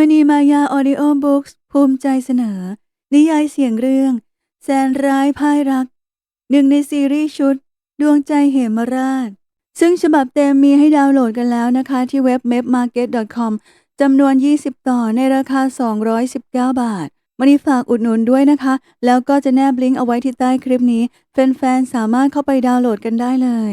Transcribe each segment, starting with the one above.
มณีมายาออดิโอบุ๊กส์ภูมิใจเสนอ นิยายเสียงเรื่อง แสนร้ายพ่ายรัก หนึ่งในซีรีส์ชุด ดวงใจเหมราช ซึ่งฉบับเต็มมีให้ดาวน์โหลดกันแล้วนะคะที่เว็บ mapmarket.com จำนวน 20 ต่อในราคา 219 บาทมณีฝากอุดหนุนด้วยนะคะ แล้วก็จะแนบลิงก์เอาไว้ที่ใต้คลิปนี้ แฟนๆ สามารถเข้าไปดาวน์โหลดกันได้เลย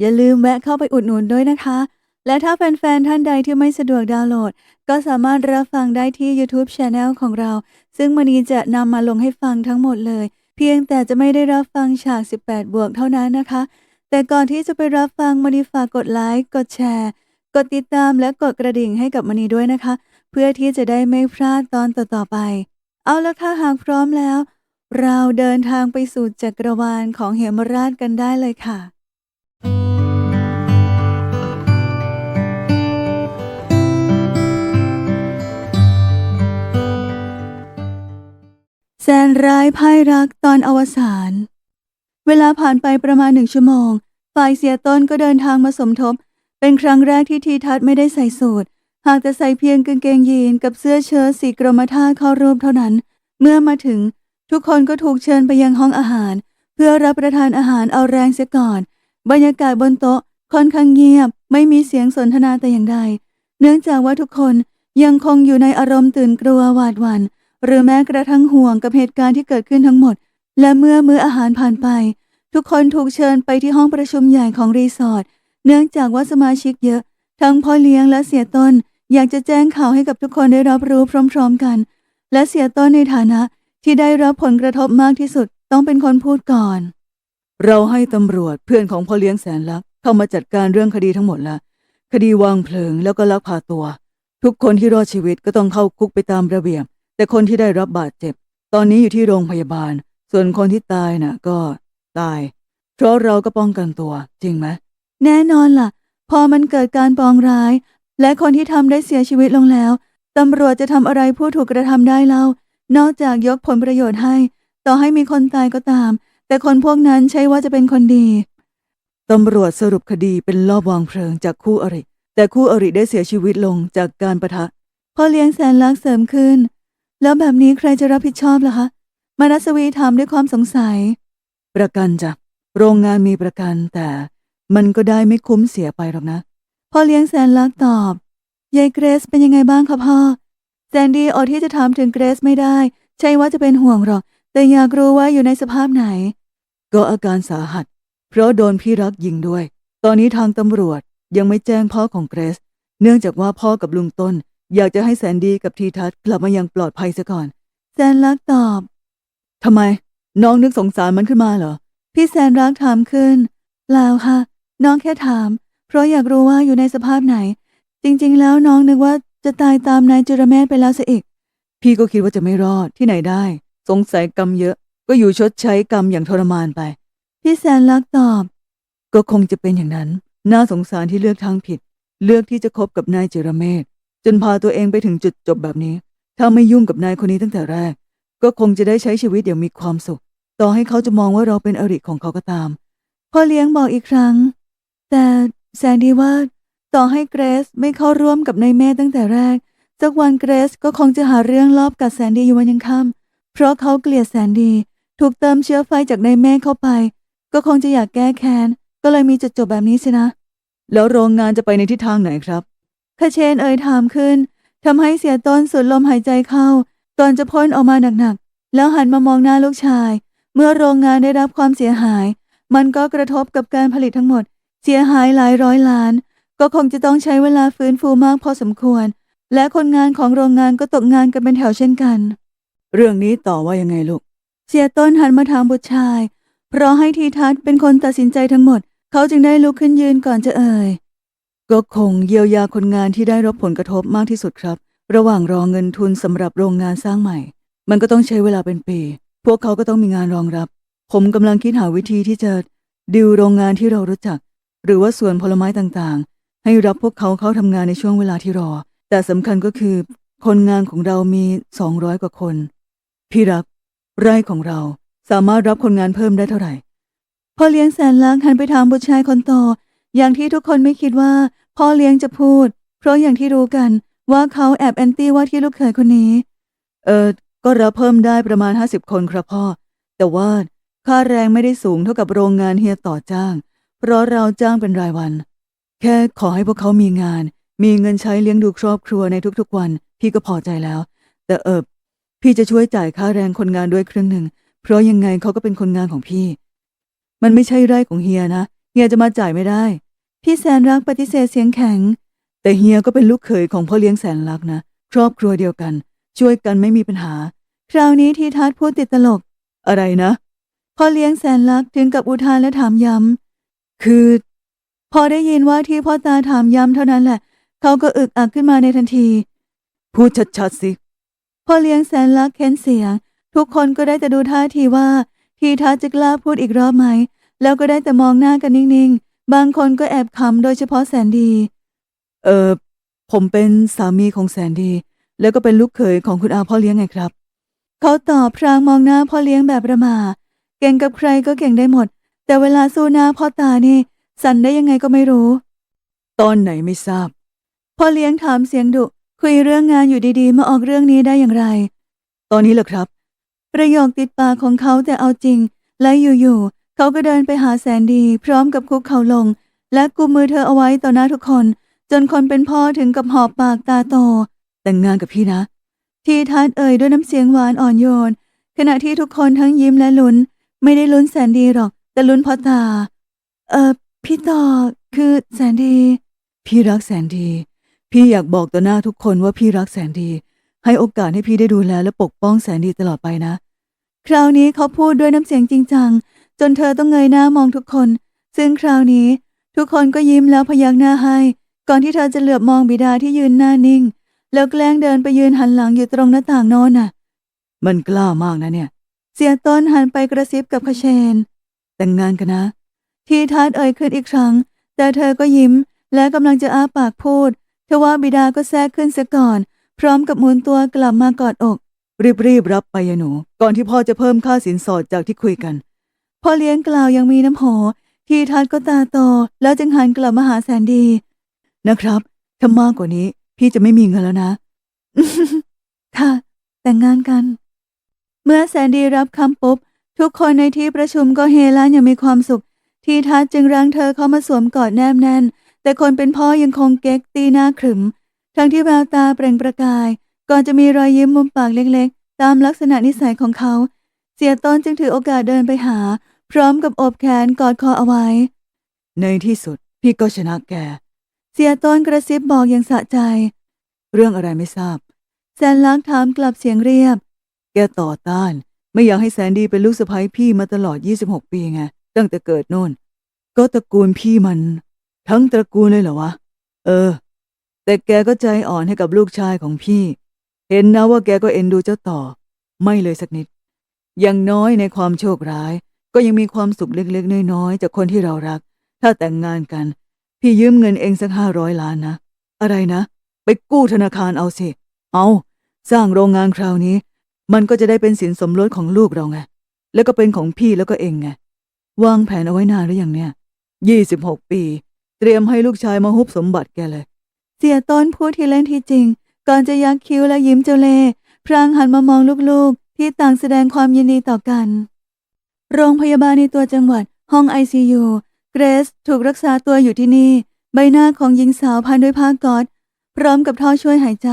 อย่าลืมแวะเข้าไปอุดหนุนด้วยนะคะ และถ้าแฟนๆ ท่านใดที่ไม่สะดวกดาวน์โหลด ก็สามารถรับฟังได้ที่ YouTube Channel ของเรา ซึ่งมณีจะนำมาลงให้ฟังทั้งหมดเลย เพียงแต่จะไม่ได้รับฟังฉาก 18 บวกเท่านั้นนะคะ แต่ก่อนที่จะไปรับฟังมณีฝากกดไลค์ กดแชร์ กดติดตามและกดกระดิ่งให้กับมณีด้วยนะคะ เพื่อที่จะได้ไม่พลาดตอนต่อๆไป เอาละค่ะหากพร้อมแล้ว เราเดินทางไปสู่จักรวาลของเหมราชกันได้เลยค่ะ แสนร้ายพ่ายรักตอนอวสาน เวลาผ่านไปประมาณหนึ่งชั่วโมง ฝ่ายเสียต้นก็เดินทางมาสมทบ เป็นครั้งแรกที่ทีทัศน์ไม่ได้ใส่สูทหากจะใส่เพียงกางเกงยีนกับเสื้อเชิ้ตสีกรมท่าเข้ารูปเท่านั้น เมื่อมาถึง ทุกคนก็ถูกเชิญไปยังห้องอาหาร เพื่อรับประทานอาหารเอาแรงเสียก่อน บรรยากาศบนโต๊ะค่อนข้างเงียบ ไม่มีเสียงสนทนาแต่อย่างใด เนื่องจากว่าทุกคนยังคงอยู่ในอารมณ์ตื่นกลัวหวาดหวัน่น หรือแม้กระทั่งห่วงกับเหตุการณ์ที่เกิดขึ้นทั้งหมด และเมื่อมื้ออาหารผ่านไป ทุกคนถูกเชิญไปที่ห้องประชุมใหญ่ของรีสอร์ทเนื่องจากว่าสมาชิกเยอะ ทั้งพ่อเลี้ยงและเสียต้น อยากจะแจ้งข่าวให้กับทุกคนได้รับรู้พร้อม ๆกัน และเสียต้นในฐานะที่ได้รับผลกระทบมากที่สุดต้องเป็นคนพูดก่อน เราให้ตำรวจเพื่อนของพ่อเลี้ยงแสนลักษ์เข้ามาจัดการเรื่องคดีทั้งหมดละคดีวางเพลิงแล้วก็ลักพาตัว ทุกคนที่รอดชีวิตก็ต้องเข้าคุกไปตามระเบียบ แต่คนที่ได้รับบาดเจ็บ ตอนนี้อยู่ที่โรงพยาบาล ส่วนคนที่ตายน่ะ ก็ตาย เพราะเราก็ป้องกันตัว จริงไหมแน่นอนล่ะ พอมันเกิดการปองร้าย และคนที่ทำได้เสียชีวิตลงแล้วตำรวจจะทำอะไรผู้ถูกกระทำได้เล่านอกจากยกผลประโยชน์ให้ ต่อให้มีคนตายก็ตาม แต่คนพวกนั้นใช่ว่าจะเป็นคนดีตำรวจสรุปคดีเป็นลอบวางเพลิงจากคู่อริ แต่คู่อริได้เสียชีวิตลงจากการประทะพ่อเลี้ยงแสนรักเสริมขึ้น แล้วแบบนี้ใครจะรับผิดชอบล่ะคะ มานัสวีถามด้วยความสงสัย ประกันจ้ะ โรงงานมีประกันแต่มันก็ได้ไม่คุ้มเสียไปหรอกนะ พ่อเลี้ยงแสนรักตอบ ยายเกรซเป็นยังไงบ้างคะพ่อ แซนดี้อดที่จะถามถึงเกรซไม่ได้ ใช่ว่าจะเป็นห่วงหรอก แต่อยากรู้ว่าอยู่ในสภาพไหน ก็อาการสาหัส เพราะโดนพี่รักยิงด้วย ตอนนี้ทางตำรวจยังไม่แจ้งพ่อของเกรซ เนื่องจากว่าพ่อกับลุงต้น อยากจะให้แสนดีกับทีทัศน์กลับมายังปลอดภัยซะก่อนแสนรักตอบทำไม น้องนึกสงสารมันขึ้นมาเหรอ พี่แสนรักถามขึ้นเปล่าค่ะ น้องแค่ถาม เพราะอยากรู้ว่าอยู่ในสภาพไหน จริงๆ แล้วน้องนึกว่าจะตายตามนายจุรเมธไปแล้วซะอีก พี่ก็คิดว่าจะไม่รอดที่ไหนได้ สงสัยกรรมเยอะ ก็อยู่ชดใช้กรรมอย่างทรมานไป พี่แสนรักตอบ ก็คงจะเป็นอย่างนั้น น่าสงสารที่เลือกทางผิด เลือกที่จะคบกับนายเจรเมศ จนพาตัวเองไปถึงจุดจบแบบนี้ ถ้าไม่ยุ่งกับนายคนนี้ตั้งแต่แรก ก็คงจะได้ใช้ชีวิตอย่างมีความสุข ต่อให้เขาจะมองว่าเราเป็นอริของเขาก็ตาม พ่อเลี้ยงบอกอีกครั้ง แต่แสนดี้ว่า ต่อให้เกรซไม่เข้าร่วมกับนายเมธตั้งแต่แรกสักวันเกรซก็คงจะหาเรื่องลอบกัดแสนดี้อยู่วันยังค่ำเพราะเขาเกลียดแสนดี้ถูกเติมเชื้อไฟจากนายเมธเข้าไป ก็คงจะอยากแก้แค้นก็เลยมีจุดจบแบบนี้สินะ แล้วโรงงานจะไปในทิศทางไหนครับ คาเชนเอ่ยถามขึ้นทำให้เสียต้นสูดลมหายใจเข้าก่อนจะพ่นออกมาหนักๆ แล้วหันมามองหน้าลูกชาย เมื่อโรงงานได้รับความเสียหาย มันก็กระทบกับการผลิตทั้งหมด เสียหายหลายร้อยล้าน ก็คงจะต้องใช้เวลาฟื้นฟูมากพอสมควร และคนงานของโรงงานก็ตกงานกันเป็นแถวเช่นกัน เรื่องนี้ต่อว่ายังไงลูก เสียต้นหันมาถามบุตรชาย เพราะให้ทีทัศน์เป็นคนตัดสินใจทั้งหมด เขาจึงได้ลุกขึ้นยืนก่อนจะเอ่ย ก็คงเยียวยาคนงานที่ได้รับผลกระทบมากที่สุดครับ ระหว่างรอเงินทุนสำหรับโรงงานสร้างใหม่ มันก็ต้องใช้เวลาเป็นปี พวกเขาก็ต้องมีงานรองรับ ผมกำลังคิดหาวิธีที่จะดิวโรงงานที่เรารู้จัก หรือว่าสวนผลไม้ต่างๆ ให้รับพวกเขาเข้าทำงานในช่วงเวลาที่รอ แต่สำคัญก็คือ คนงานของเรามี 200 กว่าคน พี่รัก ไร่ของเราสามารถรับคนงานเพิ่มได้เท่าไหร่พอเลี้ยงแสนลักษณ์หันไปถามบุตรชายคนโต อย่างที่ทุกคนไม่คิดว่า พ่อเลี้ยงจะพูด เพราะอย่างที่รู้กันว่าเขาแอบแอนตี้ว่าที่ลูกเขยคนนี้ เออ ก็รับเพิ่มได้ประมาณ50คนครับพ่อ แต่ว่าค่าแรงไม่ได้สูงเท่ากับโรงงานเฮียต่อจ้าง เพราะเราจ้างเป็นรายวัน แค่ขอให้พวกเขามีงาน มีเงินใช้เลี้ยงดูครอบครัวในทุกๆวัน พี่ก็พอใจแล้ว แต่เออพี่จะช่วยจ่ายค่าแรงคนงานด้วยครึ่งหนึ่ง เพราะยังไงเขาก็เป็นคนงานของพี่ มันไม่ใช่ไร่ของเฮียนะ เฮียจะมาจ่ายไม่ได้ พี่แสนรักปฏิเสธเสียงแข็ง แต่เฮียก็เป็นลูกเขยของพ่อเลี้ยงแสนรักนะ ครอบครัวเดียวกัน ช่วยกันไม่มีปัญหา คราวนี้ทีทัศน์พูดติดตลก อะไรนะพ่อเลี้ยงแสนรักถึงกับอุทานและถามย้ำคือ พอได้ยินว่าที่พ่อตาถามย้ำเท่านั้นแหละ เขาก็อึกอักขึ้นมาในทันที พูดชัดๆสิพ่อเลี้ยงแสนรักเค้นเสียง ทุกคนก็ได้แต่ดูท่าทีว่า ทีทัศน์จะกล้าพูดอีกรอบไหม แล้วก็ได้แต่มองหน้ากันนิ่งๆ บางคนก็แอบขำโดยเฉพาะแสนดี เออผมเป็นสามีของแสนดี แล้วก็เป็นลูกเขยของคุณอาพ่อเลี้ยงไงครับ เขาตอบพรางมองหน้าพ่อเลี้ยงแบบประมา เก่งกับใครก็เก่งได้หมด แต่เวลาสู้หน้าพ่อตานี่สั่นได้ยังไงก็ไม่รู้ ตอนไหนไม่ทราบ พ่อเลี้ยงถามเสียงดุ คุยเรื่องงานอยู่ดีๆ มาออกเรื่องนี้ได้อย่างไร ตอนนี้เหรอครับ ประโยคติดปากของเขาแต่เอาจริง และอยู่ๆ เขาก็เดินไปหาแสนดี พร้อมกับคุกเข่าลง และกุมมือเธอเอาไว้ต่อหน้าทุกคน จนคนเป็นพ่อถึงกับหอบปากตาโต แต่งงานกับพี่นะ ทีทัศน์เอ่ยด้วยน้ำเสียงหวานอ่อนโยน ขณะที่ทุกคนทั้งยิ้มและลุ้น ไม่ได้ลุ้นแสนดีหรอก แต่ลุ้นพ่อตา เออพี่ต่อคือแสนดี พี่รักแสนดี พี่อยากบอกต่อหน้าทุกคนว่าพี่รักแสนดี ให้โอกาสให้พี่ได้ดูแลและปกป้องแสนดีตลอดไปนะ คราวนี้เขาพูดด้วยน้ำเสียงจริงจัง จนเธอต้องเงยหน้ามองทุกคน ซึ่งคราวนี้ ทุกคนก็ยิ้มแล้วพยักหน้าให้ ก่อนที่เธอจะเหลือบมองบิดาที่ยืนหน้านิ่ง แล้วแกล้งเดินไปยืนหันหลังอยู่ตรงหน้าต่างโน้นน่ะ มันกล้ามากนะเนี่ย เสียต้นหันไปกระซิบกับขเชน แต่งงานกันนะ ทีทัศน์เอ่ยขึ้นอีกครั้ง แต่เธอก็ยิ้ม และกำลังจะอ้าปากพูดทว่าบิดาก็แทรกขึ้นเสียก่อน พร้อมกับหมุนตัวกลับมากอดอก รีบๆรับไปยายหนู ก่อนที่พ่อจะเพิ่มค่าสินสอดจากที่คุยกัน พ่อเลี้ยงกล่าวยังมีน้ำโหทีทัศก็ตาโตแล้วจึงหันกลับมาหาแสนดี นะครับถ้ามากกว่านี้ พี่จะไม่มีเงินแล้วนะ ค่ะ แต่งงานกัน เมื่อแสนดีรับคำปุ๊บ ทุกคนในที่ประชุมก็เฮลั่นอย่างมีความสุข ทีทัศจึงรั้งเธอเข้ามาสวมกอดแนบแน่น แต่คนเป็นพ่อยังคงเก๊กตีหน้าขรึม ทั้งที่แววตาเปล่งประกาย ก่อนจะมีรอยยิ้มมุมปากเล็กๆ ตามลักษณะนิสัยของเขา เสียต้นจึงถือโอกาสเดินไปหา พร้อมกับโอบแขนกอดคอเอาไว้ ในที่สุดพี่ก็ชนะแก เสียต้นกระซิบบอกอย่างสะใจ เรื่องอะไรไม่ทราบแสนลักษณ์ถามกลับเสียงเรียบ แกต่อต้าน ไม่อยากให้แสนดีเป็นลูกสะใภ้พี่มาตลอด 26 ปีไง ตั้งแต่เกิดโน่น ก็ตระกูลพี่มัน ทั้งตระกูลเลยเหรอวะ เออ แต่แกก็ใจอ่อนให้กับลูกชายของพี่ เห็นนะว่าแกก็เอ็นดูเจ้าต่อ ไม่เลยสักนิด อย่างน้อยในความโชคร้าย ก็ยังมีความสุขเล็กๆ น้อยๆจากคนที่เรารัก ถ้าแต่งงานกัน พี่ยืมเงินเองสักห้าร้อยล้านนะ อะไรนะ ไปกู้ธนาคารเอาสิ เอาสร้างโรงงานคราวนี้ มันก็จะได้เป็นสินสมรสของลูกเราไง แล้วก็เป็นของพี่แล้วก็เองไง วางแผนเอาไว้นานหรือยังเนี่ยยี่สิบหกปี เตรียมให้ลูกชายมาฮุบสมบัติแกเลย เสียต้นพูดที่เล่นที่จริง ก่อนจะยักคิ้วและยิ้มเจ้าเล่พรางหันมามองลูกๆ ที่ต่างแสดงความยินดีต่อกัน โรงพยาบาลในตัวจังหวัดห้องไอซียูเกรซถูกรักษาตัวอยู่ที่นี่ ใบหน้าของหญิงสาวพันด้วยผ้ากอซพร้อมกับท่อช่วยหายใจ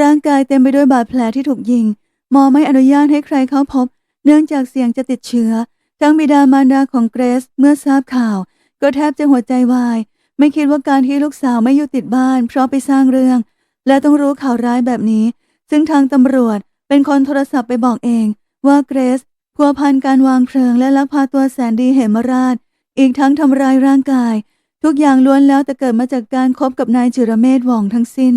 ร่างกายเต็มไปด้วยบาดแผลที่ถูกยิง หมอไม่อนุญาตให้ใครเข้าพบ เนื่องจากเสี่ยงจะติดเชื้อ ทั้งบิดามารดาของเกรซเมื่อทราบข่าว ก็แทบจะหัวใจวาย ไม่คิดว่าการที่ลูกสาวไม่อยู่ติดบ้าน เพราะไปสร้างเรื่อง และต้องรู้ข่าวร้ายแบบนี้ ซึ่งทางตำรวจ เป็นคนโทรศัพท์ไปบอกเอง ว่าเกรซพัวพันการวางเพลิงและลักพาตัวแสนดีเหมราช อีกทั้งทำร้ายร่างกาย ทุกอย่างล้วนแล้วแต่เกิดมาจากการคบกับนายจิรเมธหว่องทั้งสิ้น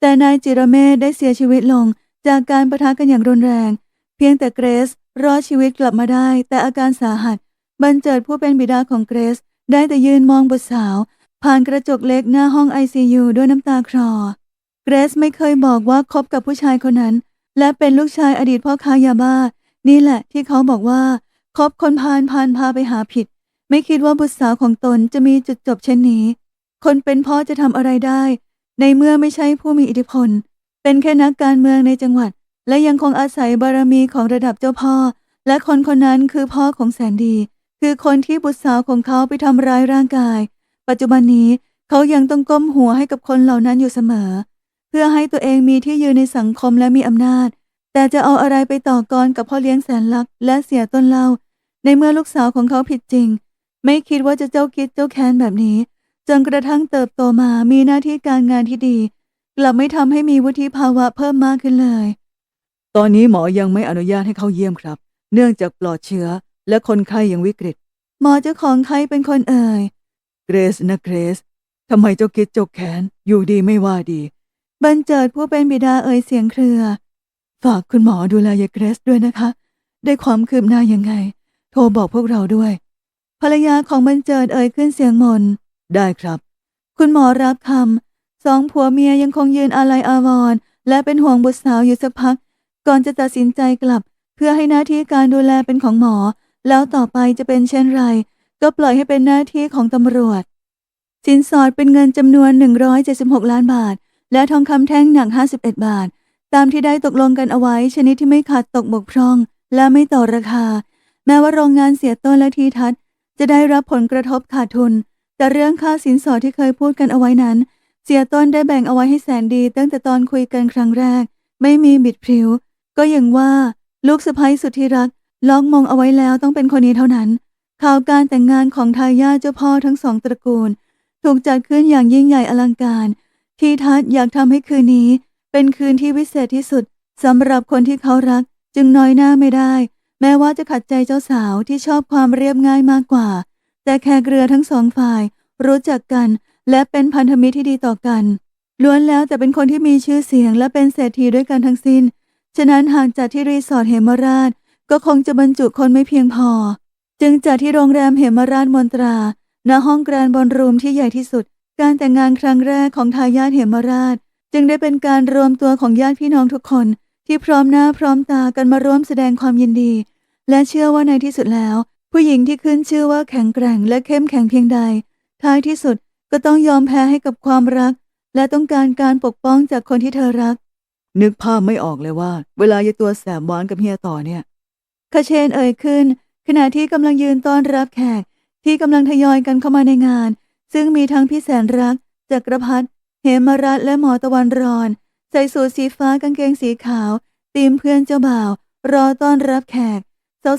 แต่นายจิรเมธได้เสียชีวิตลงจากการประทะกันอย่างรุนแรง เพียงแต่เกรซรอดชีวิตกลับมาได้ แต่อาการสาหัสบันเจิดผู้เป็นบิดาของเกรซได้แต่ยืนมองบุตรสาว ผ่านกระจกเล็กหน้าห้องไอซียูด้วยน้ำตาคลอเกรซไม่เคยบอกว่าคบกับผู้ชายคนนั้น และเป็นลูกชายอดีตพ่อค้ายาบ้า นี่แหละที่เขาบอกว่าคบคนพาลพาลพาไปหาผิด ไม่คิดว่าบุตรสาวของตนจะมีจุดจบเช่นนี้ คนเป็นพ่อจะทำอะไรได้ ในเมื่อไม่ใช่ผู้มีอิทธิพล เป็นแค่นักการเมืองในจังหวัด และยังคงอาศัยบารมีของระดับเจ้าพ่อ และคนคนนั้นคือพ่อของแสนดี คือคนที่บุตรสาวของเขาไปทำร้ายร่างกาย ปัจจุบันนี้เขายังต้องก้มหัวให้กับคนเหล่านั้นอยู่เสมอ เพื่อให้ตัวเองมีที่ยืนในสังคมและมีอำนาจ แต่จะเอาอะไรไปต่อกรกับพ่อเลี้ยงแสนรักและเสียต้นเหล่า ในเมื่อลูกสาวของเขาผิดจริง ไม่คิดว่าจะเจ้าคิดเจ้าแค้นแบบนี้ จนกระทั่งเติบโตมามีหน้าที่การงานที่ดี กลับไม่ทำให้มีวุฒิภาวะเพิ่มมากขึ้นเลย ตอนนี้หมอยังไม่อนุญาตให้เข้าเยี่ยมครับ เนื่องจากปลอดเชื้อ และคนไข้ยังวิกฤต หมอเจ้าของใครเป็นคนเอ่ยเกรซนะเกรซทำไมเจ้าคิดเจ้าแค้นอยู่ดีไม่ว่าดี บรรเจิดผู้เป็นบิดาเอ่ยเสียงเครือ ฝากคุณหมอดูแลยายเกรซด้วยนะคะ ได้ความคืบหน้ายังไง โทรบอกพวกเราด้วย ภรรยาของบรรเจิดเอ่ยขึ้นเสียงมน ได้ครับ คุณหมอรับคำสองผัวเมียยังคงยืนอาลัยอาวรณ์และเป็นห่วงบุตรสาวอยู่สักพัก ก่อนจะตัดสินใจกลับ เพื่อให้หน้าที่การดูแลเป็นของหมอ แล้วต่อไปจะเป็นเช่นไร ก็ปล่อยให้เป็นหน้าที่ของตำรวจ สินสอดเป็นเงินจำนวน 176 ล้านบาท และทองคำแท่งหนัก 51 บาท ตามที่ได้ตกลงกันเอาไว้ ชนิดที่ไม่ขาดตกบกพร่อง และไม่ต่อราคา แม้ว่าโรงงานเสียต้นและทีทัศน์จะได้รับผลกระทบขาดทุน แต่เรื่องค่าสินสอดที่เคยพูดกันเอาไว้นั้น เสียต้นได้แบ่งเอาไว้ให้แสนดี ตั้งแต่ตอนคุยกันครั้งแรก ไม่มีบิดพริ้ว ก็อย่างว่าลูกสะใภ้สุดที่รักล็อกมองเอาไว้แล้วต้องเป็นคนนี้เท่านั้น ข่าวการแต่งงานของทายาทเจ้าพ่อทั้งสองตระกูล ถูกจัดขึ้นอย่างยิ่งใหญ่อลังการ ทีทัศน์อยากทำให้คืนนี้ เป็นคืนที่วิเศษที่สุดสำหรับคนที่เขารัก จึงน้อยหน้าไม่ได้ แม้ว่าจะขัดใจเจ้าสาวที่ชอบความเรียบง่ายมากกว่า แต่แขกเรือทั้งสองฝ่าย รู้จักกันและเป็นพันธมิตรที่ดีต่อกัน ล้วนแล้วแต่เป็นคนที่มีชื่อเสียงและเป็นเศรษฐีด้วยกันทั้งสิ้น ฉะนั้นหากจัดที่รีสอร์ทเหมราช ก็คงจะบรรจุคนไม่เพียงพอ จึงจัดที่โรงแรมเหมราชมนตรา ณห้องแกรนด์บอลรูมที่ใหญ่ที่สุด การแต่งงานครั้งแรกของทายาทเหมราช จึงได้เป็นการรวมตัวของญาติพี่น้องทุกคน ที่พร้อมหน้าพร้อมตากันมาร่วมแสดงความยินดี และเชื่อว่าในที่สุดแล้ว ผู้หญิงที่ขึ้นชื่อว่าแข็งแกร่งและเข้มแข็งเพียงใด ท้ายที่สุดก็ต้องยอมแพ้ให้กับความรัก และต้องการการปกป้องจากคนที่เธอรัก นึกภาพไม่ออกเลยว่า เวลายายตัวแสบหวานกับเฮียต่อเนี่ยคาเชนเอ่ยขึ้น ขณะที่กำลังยืนต้อนรับแขกที่กำลังทยอยกันเข้ามาในงาน ซึ่งมีทั้งพี่แสนรักจักรพัฒน์เหมรัตน์และหมอตะวันรอน ใส่สูทสีฟ้ากางเกงสีขาวตีมเพื่อนเจ้าบ่าว รอต้อนรับแขก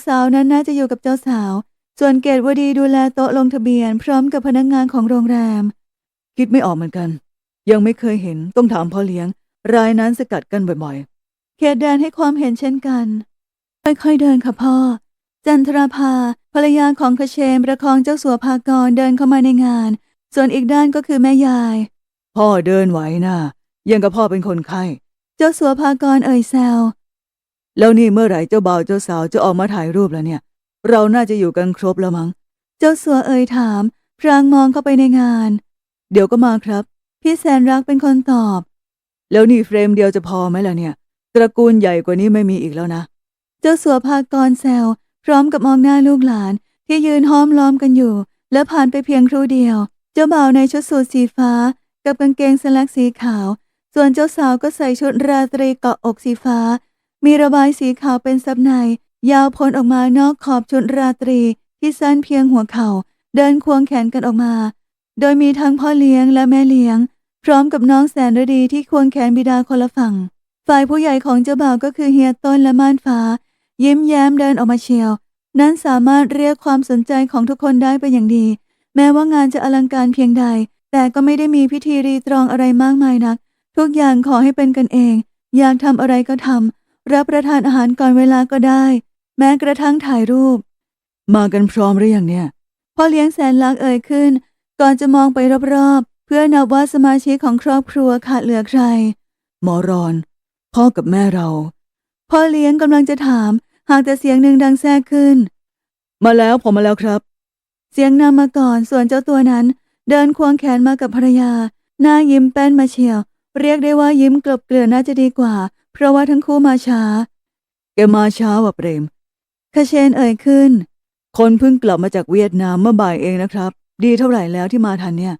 สาวๆนั้นน่าจะอยู่กับเจ้าสาว ส่วนเกตวดีดูแลโต๊ะลงทะเบียน พร้อมกับพนักงานของโรงแรม คิดไม่ออกเหมือนกัน ยังไม่เคยเห็นต้องถามพ่อเลี้ยง รายนั้นสกัดกันบ่อยเขตแดนให้ความเห็นเช่นกัน ค่อยๆเดินค่ะพ่อ จันทราภาภรรยาของคเชมประคองเจ้าสัวภากรเดินเข้ามาในงาน ส่วนอีกด้านก็คือแม่ยายๆพ่อเดินไหวนะยังกับพ่อเป็นคนไข้ เจ้าสัวภากรเอ่ยแซวแล้วนี่เมื่อไหร่เจ้าบ่าวเจ้าสาวจะออกมาถ่ายรูปแล้วเนี่ย เราน่าจะอยู่กันครบแล้วมั้ง เจ้าสัวเอ่ยถาม พรางมองเข้าไปในงาน เดี๋ยวก็มาครับ พี่แสนรักเป็นคนตอบ แล้วนี่เฟรมเดียวจะพอไหมล่ะเนี่ย ตระกูลใหญ่กว่านี้ไม่มีอีกแล้วนะ เจ้าสัวภากรแซวพ ร้อมกับมองหน้าลูกหลานที่ยืนห้อมล้อมกันอยู่ และผ่านไปเพียงครู่เดียว เจ้าบ่าวในชุดสูทสีฟ้า กับกางเกงสแลักสีขาว ส่วนเจ้าสาวก็ใส่ชุดราตรีเกาะอกสีฟ้า มีระบายสีขาวเป็นซับใน ยาวพ้นออกมานอกขอบชุดราตรี ที่สั้นเพียงหัวเขา่า เดินควงแขนกันออกมา โดยมีทั้งพ่อเลี้ยงและแม่เลี้ยง พร้อมกับน้องแสนฤดีที่ควงแขนบิดาคนละฝั่ง ฝ่ายผู้ใหญ่ของเจ้าบ่าวก็คือเฮียต้นและม่านฟ้า ยิ้มแย้มเดินออกมาเชียว นั้นสามารถเรียกความสนใจของทุกคนได้เป็นอย่างดี แม้ว่างานจะอลังการเพียงใด แต่ก็ไม่ได้มีพิธีรีตรองอะไรมากมายนัก ทุกอย่างขอให้เป็นกันเอง อยากทำอะไรก็ทำรับประทานอาหารก่อนเวลาก็ได้ แม้กระทั่งถ่ายรูป มากันพร้อมหรือยังเนี่ยพ่อเลี้ยงแสนรักเอ่ยขึ้น ก่อนจะมองไปรอบๆ เพื่อนับว่าสมาชิกของครอบครัวขาดเหลือใคร หมอรอน พ่อกับแม่เรา พ่อเลี้ยงกำลังจะถาม หากแต่เสียงหนึ่งดังแทรกขึ้น มาแล้วผมมาแล้วครับ เสียงนำมาก่อนส่วนเจ้าตัวนั้น เดินควงแขนมากับภรรยา หน้ายิ้มแป้นมาเชียว เรียกได้ว่ายิ้มกลบเกลื่อนน่าจะดีกว่า เพราะว่าทั้งคู่มาช้าแกมาช้าว่ะเปรมคาเชนเอ่ยขึ้น คนเพิ่งกลับมาจากเวียดนามเมื่อบ่ายเองนะครับ ดีเท่าไหร่แล้วที่มาทันเนี่ย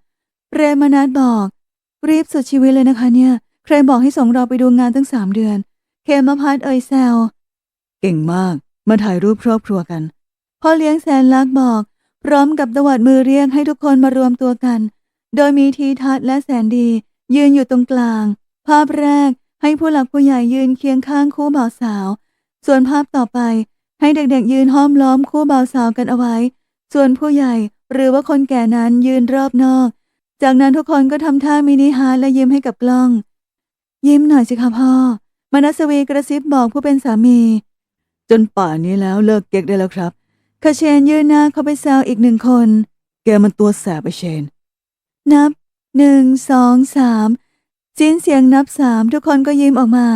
เรมานัดบอก รีบสุดชีวิตเลยนะคะเนี่ย ใครบอกให้ส่งเราไปดูงานตั้งสามเดือน เคมพัทเอ่ยแซว เก่งมาก มาถ่ายรูปครอบครัวกันพ่อเลี้ยงแสนรักบอก พร้อมกับตวัดมือเรียกให้ทุกคนมารวมตัวกัน โดยมีทีทัศน์และแสนดี ยืนอยู่ตรงกลาง ภาพแรกให้ผู้หลักผู้ใหญ่ยืนเคียงข้างคู่บ่าวสาว ส่วนภาพต่อไปให้เด็กๆยืนห้อมล้อมคู่บ่าวสาวกันเอาไว้ ส่วนผู้ใหญ่หรือว่าคนแก่นั้นยืนรอบนอก จากนั้นทุกคนก็ทำท่ามินิฮาร์ทและยิ้มให้กับกล้อง ยิ้มหน่อยสิคะพ่อ มนัสวีกระซิบบอกผู้เป็นสามี จนป่านนี้แล้วเลิกเก๊กได้แล้วครับคาเชนยืนหน้าเข้าไปแซวอีกหนึ่งคน แกมันตัวแสบไปเชน นับหนึ่งสองสามสิ้นเสียงนับสามทุกคนก็ยิ้มออกมา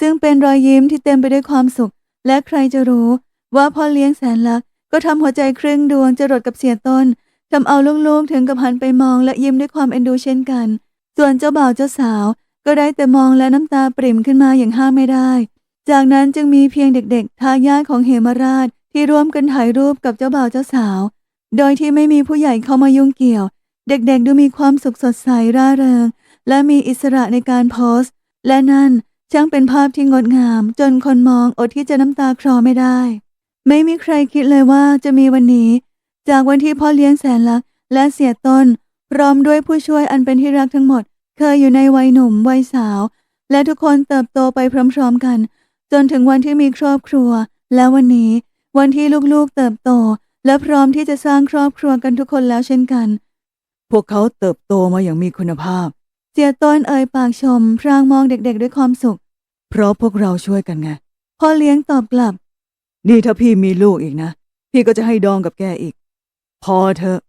ซึ่งเป็นรอยยิ้มที่เต็มไปด้วยความสุข และใครจะรู้ ว่าพ่อเลี้ยงแสนรักก็ทำหัวใจครึ่งดวงจะรดกับเสียต้นทำเอาลูกๆถึงกับหันไปมองและยิ้มด้วยความเอ็นดูเช่นกัน ส่วนเจ้าบ่าวเจ้าสาว ก็ได้แต่มองและน้ำตาปริ่มขึ้นมาอย่างห้ามไม่ได้ จากนั้นจึงมีเพียงเด็กๆ ทายาทของเหมราชที่ร่วมกันถ่ายรูปกับเจ้าบ่าวเจ้าสาว โดยที่ไม่มีผู้ใหญ่เข้ามายุ่งเกี่ยว เด็กๆ ดูมีความสุขสดใสร่าเริง และมีอิสระในการโพสต์ และนั่นช่างเป็นภาพที่งดงาม จนคนมองอดที่จะน้ำตาคลอไม่ได้ ไม่มีใครคิดเลยว่าจะมีวันนี้ จากวันที่พ่อเลี้ยงแสนรักและเสียต้น พร้อมด้วยผู้ช่วยอันเป็นที่รักทั้งหมด เคยอยู่ในวัยหนุ่มวัยสาว และทุกคนเติบโตไปพร้อมๆกัน จนถึงวันที่มีครอบครัว และวันนี้วันที่ลูกๆเติบโต และพร้อมที่จะสร้างครอบครัวกันทุกคนแล้วเช่นกัน พวกเขาเติบโตมาอย่างมีคุณภาพ เสียต้นเอ่ยปากชม พรางมองเด็กๆด้วยความสุข เพราะพวกเราช่วยกันไงพ่อเลี้ยงตอบกลับ นี่ถ้าพี่มีลูกอีกนะ พี่ก็จะให้ดองกับแกอีก พอเถอะ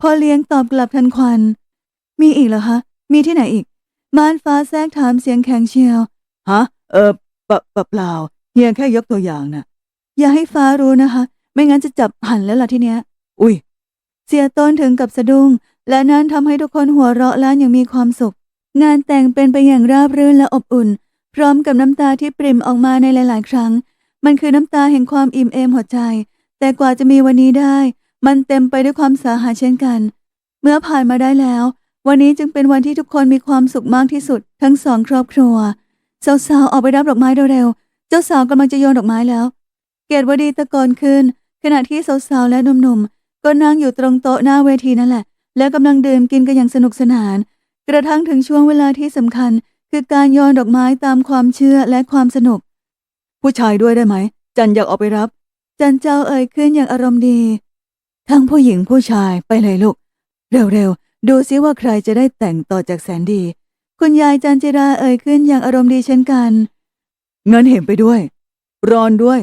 พ่อเลี้ยงตอบกลับทันควัน มีอีกเหรอคะ มีที่ไหนอีกม่านฟ้าแทรกถามเสียงแข็งเชียว ฮะ เออ ปะปะเปล่าเฮียแค่ยกตัวอย่างน่ะ อย่าให้ฟ้ารู้นะคะ ไม่งั้นจะจับหันแล้วล่ะทีเนี้ย อุ้ย เสียต้นถึงกับสะดุ้ง และนั่นทำให้ทุกคนหัวเราะล้านอย่างมีความสุข งานแต่งเป็นไปอย่างราบรื่นและอบอุ่น พร้อมกับน้ำตาที่ปริ่มออกมาในหลาย ๆ ครั้ง มันคือน้ำตาแห่งความอิ่มเอมหัวใจ แต่กว่าจะมีวันนี้ได้ มันเต็มไปด้วยความสาหัสเช่นกัน เมื่อผ่านมาได้แล้ว วันนี้จึงเป็นวันที่ทุกคนมีความสุขมากที่สุด ทั้งสองครอบครัว สาวๆออกไปรับดอกไม้เร็วๆ เจ้าสาวกำลังจะโยนดอกไม้แล้ว เกตวดีตะโกนขึ้น ขณะที่สาวๆและหนุ่มๆ ก็นั่งอยู่ตรงโต๊ะหน้าเวทีนั่นแหละ แล้วกำลังดื่มกินกันอย่างสนุกสนาน กระทั่งถึงช่วงเวลาที่สำคัญ คือการโยนดอกไม้ตามความเชื่อและความสนุก ผู้ชายด้วยได้ไหม จันอยากออกไปรับ จันเจ้าเอ่ยขึ้นอย่างอารมณ์ดี ทั้งผู้หญิงผู้ชายไปเลยลูก เร็วๆดูซิว่าใครจะได้แต่งต่อจากแสนดี คุณยายจันจิราเอ่ยขึ้นอย่างอารมณ์ดีเช่นกันงั้นเห็นไปด้วย รอนด้วย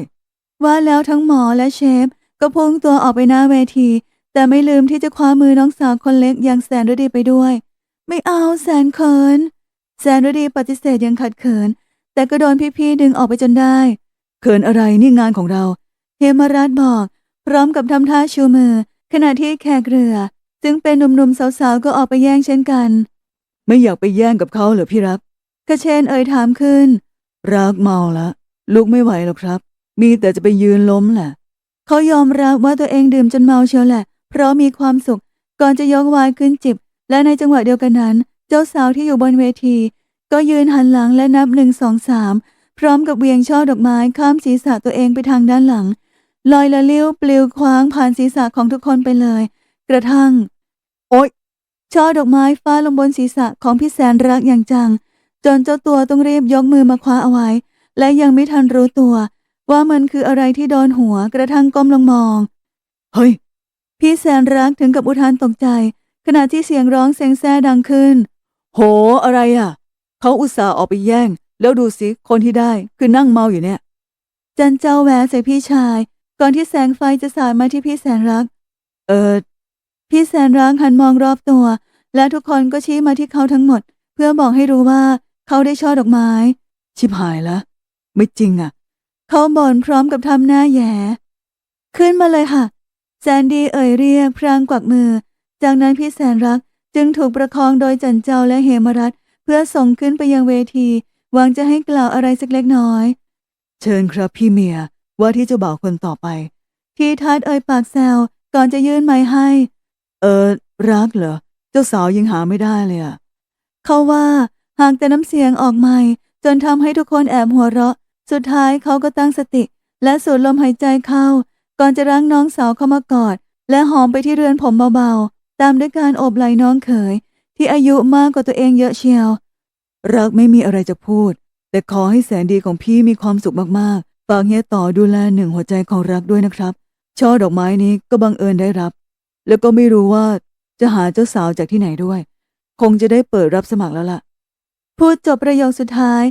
ว่าแล้วทั้งหมอและเชฟ ก็พุ่งตัวออกไปหน้าเวที แต่ไม่ลืมที่จะคว้ามือน้องสาวคนเล็กอย่างแสนฤดีไปด้วย ไม่เอาแสนเขิน แสนฤดีปฏิเสธย่างขัดเขิน แต่ก็โดนพี่ๆดึงออกไปจนได้ เขินอะไรนี่งานของเรา เฮมารัตบอก พร้อมกับทำท่าชูมือ ขณะที่แขกเรือ ซึ่งเป็นหนุ่มๆสาวๆก็ออกไปแย่งเช่นกัน ไม่อยากไปแย่งกับเขาเหรอพี่รักกระเชนเอ่ยถามขึ้น รักเมาละลูกไม่ไหวหรอกครับ มีแต่จะไปยืนล้มแหละเขายอมรับว่าตัวเองดื่มจนเมาเชียวแหละ เพราะมีความสุขก่อนจะยกวายขึ้นจิบ และในจังหวะเดียวกันนั้น เจ้าสาวที่อยู่บนเวที ก็ยืนหันหลังและนับหนึ่งสองสามพร้อมกับเวียงช่อดอกไม้ข้ามศีรษะตัวเองไปทางด้านหลัง ลอยละลิ้วปลิวคว้างผ่านศีรษะของทุกคนไปเลย กระทั่ง โอ๊ย ช่อดอกไม้ฟ้าลงบนศีรษะของพี่แสนรักอย่างจัง จนเจ้าตัวต้องรีบยกมือมาคว้าเอาไว้ และยังไม่ทันรู้ตัว ว่ามันคืออะไรที่โดนหัวกระทั่งก้มลงมอง เฮ้ย พี่แสนรักถึงกับอุทานตกใจ ขณะที่เสียงร้องเซ็งแซ่ดังขึ้น โห อะไรอะ เขาอุตส่าห์ออกไปแย่ง แล้วดูสิคนที่ได้คือนั่งเมาอยู่เนี่ย จันเจ้าแหวใส่พี่ชาย ก่อนที่แสงไฟจะสาดมาที่พี่แสนรัก เออ พี่แสนรักหันมองรอบตัว และทุกคนก็ชี้มาที่เขาทั้งหมด เพื่อบอกให้รู้ว่าเขาได้ช่อดอกไม้ ชิบหายละไม่จริงอะ เขาบ่นพร้อมกับทำหน้าแย่ขึ้นมาเลยค่ะแซนดี้เอ่ยเรียกพรางกวักมือ จากนั้นพี่แสนรักจึงถูกประคองโดยจันเจ้าและเหมรัตเพื่อส่งขึ้นไปยังเวที หวังจะให้กล่าวอะไรสักเล็กน้อย เชิญครับพี่เมียว่าที่เจ้าบ่าวคนต่อไป ทีทัศน์เอ่ยปากแซวก่อนจะยื่นไม้ให้ เออรักเหรอ เจ้าสาวยังหาไม่ได้เลยอะเขาว่าหากแต่น้ำเสียงออกใหม่ จนทำให้ทุกคนแอบหัวเราะ สุดท้ายเขาก็ตั้งสติ และสูดลมหายใจเข้า ก่อนจะรั้งน้องสาวเข้ามากอด และหอมไปที่เรือนผมเบาๆ ตามด้วยการโอบไหล่น้องเขย ที่อายุมากกว่าตัวเองเยอะเชียว รักไม่มีอะไรจะพูด แต่ขอให้แสนดีของพี่มีความสุขมากๆฝากเฮียต่อดูแลหนึ่งหัวใจของรักด้วยนะครับ ช่อดอกไม้นี้ก็บังเอิญได้รับ แล้วก็ไม่รู้ว่าจะหาเจ้าสาวจากที่ไหนด้วย คงจะได้เปิดรับสมัครแล้วล่ะ พูดจบประโยคสุดท้าย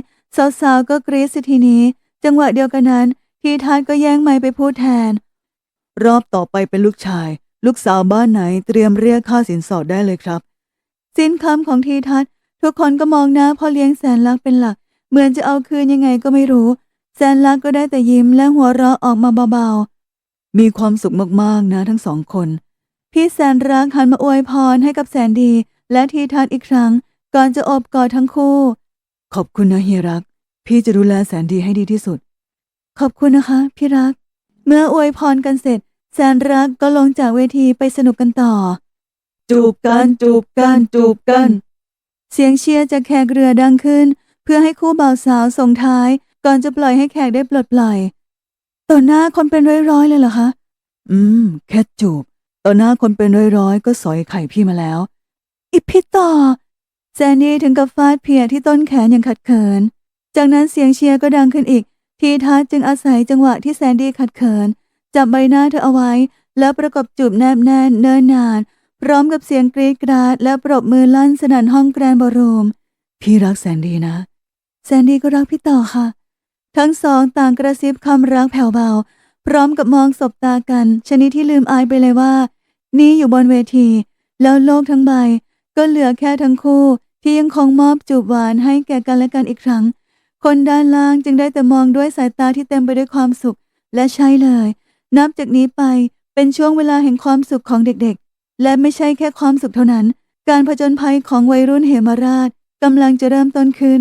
สาวๆก็กรี๊ดสิทีนี้ จังหวะเดียวกันนั้น ทีทัศน์ก็แย่งไมค์ไปพูดแทน รอบต่อไปเป็นลูกชาย ลูกสาวบ้านไหนเตรียมเรียกค่าสินสอดได้เลยครับ สินคำของทีทัศน์ทุกคนก็มองหน้าพ่อเลี้ยงแสนรักเป็นหลัก เหมือนจะเอาคืนยังไงก็ไม่รู้ แสนรักก็ได้แต่ยิ้มและหัวเราะออกมาเบาๆมีความสุขมากๆนะทั้งสองคน พี่แสนรักหันมาอวยพรให้กับแสนดี และทีทัศน์อีกครั้ง ก่อนจะอบกอดทั้งคู่ ขอบคุณนะเฮียรัก พี่จะดูแลแสนดีให้ดีที่สุด ขอบคุณนะคะ พี่รัก เมื่ออวยพรกันเสร็จ แสนรักก็ลงจากเวทีไปสนุกกันต่อ จูบกันจูบกันจูบกัน เสียงเชียร์จากแขกเรือดังขึ้น เพื่อให้คู่บ่าวสาวส่งท้าย ก่อนจะปล่อยให้แขกได้ปลดปล่อยต่อหน้าคนเป็นร้อยๆเลยเหรอคะ อืม แค่จูบ ต่อหน้าคนเป็นร้อยๆ ก็สอยไข่พี่มาแล้วอิพิต่อแซนดี้ถึงกับฟาดเพียที่ต้นแขนอย่างขัดเขิน จากนั้นเสียงเชียร์ก็ดังขึ้นอีก ทีทัศจึงอาศัยจังหวะที่แซนดี้ขัดเขิน จับใบหน้าเธอเอาไว้ แล้วประกบจูบแนบแน่นเนิ่นนาน พร้อมกับเสียงกรีดกราด และปรบมือลั่นสนั่นห้องแกรนด์บอลรูม พี่รักแสนดี้นะ แซนดี้ก็รักพี่ต่อค่ะ ทั้งสองต่างกระซิบคำรักแผ่วเบา พร้อมกับมองสบตากัน ชนิดที่ลืมอายไปเลยว่า นี่อยู่บนเวที แล้วโลกทั้งใบ ก็เหลือแค่ทั้งคู่ ที่ยังคงมอบจูบหวานให้แก่กันและกันอีกครั้ง คนด้านล่างจึงได้แต่มองด้วยสายตาที่เต็มไปด้วยความสุข และใช่เลย นับจากนี้ไปเป็นช่วงเวลาแห่งความสุขของเด็กๆ และไม่ใช่แค่ความสุขเท่านั้น การผจญภัยของวัยรุ่นเหมราชกำลังจะเริ่มต้นขึ้น